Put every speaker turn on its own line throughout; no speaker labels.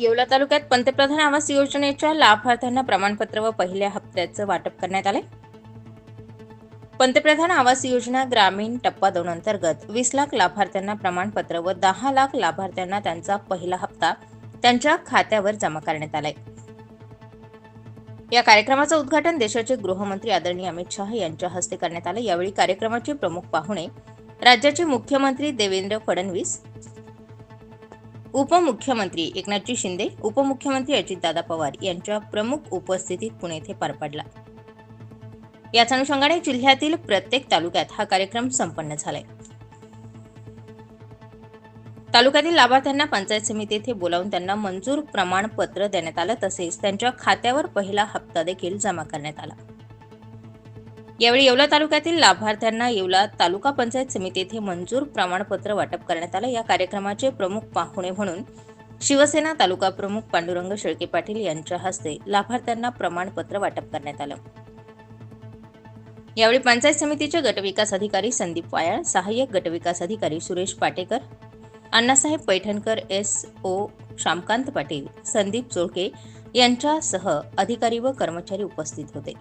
येवला तालुक्यात पंतप्रधान आवास योजनेच्या लाभार्थ्यांना प्रमाणपत्र व पहिल्या हप्त्याचं वाटप करण्यात आले पंतप्रधान आवास योजना ग्रामीण टप्पा दोन अंतर्गत वीस लाख लाभार्थ्यांना प्रमाणपत्र व दहा लाख लाभार्थ्यांना त्यांचा पहिला हप्ता त्यांच्या खात्यावर जमा करण्यात आलाय. या कार्यक्रमाचं उद्घाटन देशाचे गृहमंत्री आदरणीय अमित शहा यांच्या हस्ते करण्यात आलं. यावेळी कार्यक्रमाचे प्रमुख पाहुणे राज्याचे मुख्यमंत्री देवेंद्र फडणवीस उपमुख्यमंत्री एकनाथजी शिंदे उपमुख्यमंत्री अजितदादा पवार यांच्या प्रमुख उपस्थितीत पुणे येथे पार पडला. याच अनुषंगाने जिल्ह्यातील प्रत्येक तालुक्यात हा कार्यक्रम संपन्न झालाय. तालुक्यातील लाभार्थ्यांना पंचायत समिती येथे बोलावून त्यांना मंजूर प्रमाणपत्र देण्यात आलं तसेच त्यांच्या खात्यावर पहिला हप्ता देखील जमा करण्यात आला. यावेळी येवला तालुक्यातील लाभार्थ्यांना येवला तालुका पंचायत समिती येथे मंजूर प्रमाणपत्र वाटप करण्यात आलं. या कार्यक्रमाचे प्रमुख पाहुणे म्हणून शिवसेना तालुका प्रमुख पांडुरंग शेळके पाटील यांच्या हस्ते लाभार्थ्यांना प्रमाणपत्र वाटप करण्यात आलं. यावेळी पंचायत समितीचे गटविकास अधिकारी संदीप वायाळ सहाय्यक गटविकास अधिकारी सुरेश पाटेकर अण्णासाहेब पैठणकर एस ओ श्यामकांत पाटील संदीप चोळके यांच्यासह अधिकारी व कर्मचारी उपस्थित होते.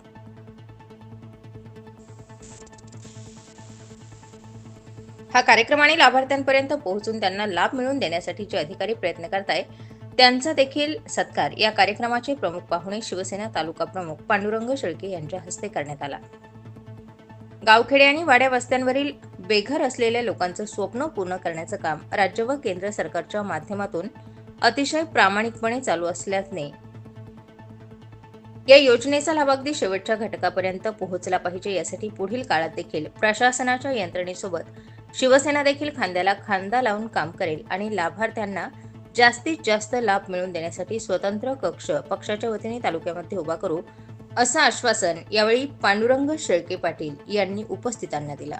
हा कार्यक्रमाने लाभार्थ्यांपर्यंत पोहोचून त्यांना लाभ मिळवून देण्यासाठीचे अधिकारी प्रयत्न करताय त्यांचा देखील सत्कार या कार्यक्रमाचे प्रमुख पाहुणे शिवसेना तालुका प्रमुख पांडुरंग शेळके यांच्या हस्ते करण्यात आला. गावखेडे आणि वाड्या वस्त्यांवरील बेघर असलेल्या लोकांचं स्वप्न पूर्ण करण्याचं काम राज्य व केंद्र सरकारच्या माध्यमातून अतिशय प्रामाणिकपणे चालू असल्याने या योजनेचा लाभ अगदी शेवटच्या घटकापर्यंत पोहोचला पाहिजे यासाठी पुढील काळात देखील प्रशासनाच्या यंत्रणेसोबत शिवसेना देखील खांद्याला खांदा लावून काम करेल आणि लाभार्थ्यांना जास्तीत जास्त लाभ मिळवून देण्यासाठी स्वतंत्र कक्ष पक्षाच्या वतीने तालुक्यामध्ये उभा करू असं आश्वासन यावेळी पांडुरंग शेळके पाटील यांनी उपस्थितांना दिला.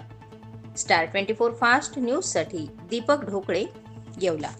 स्टार ट्वेंटी फोर फास्ट न्यूजसाठी दीपक ढोकळे येवला.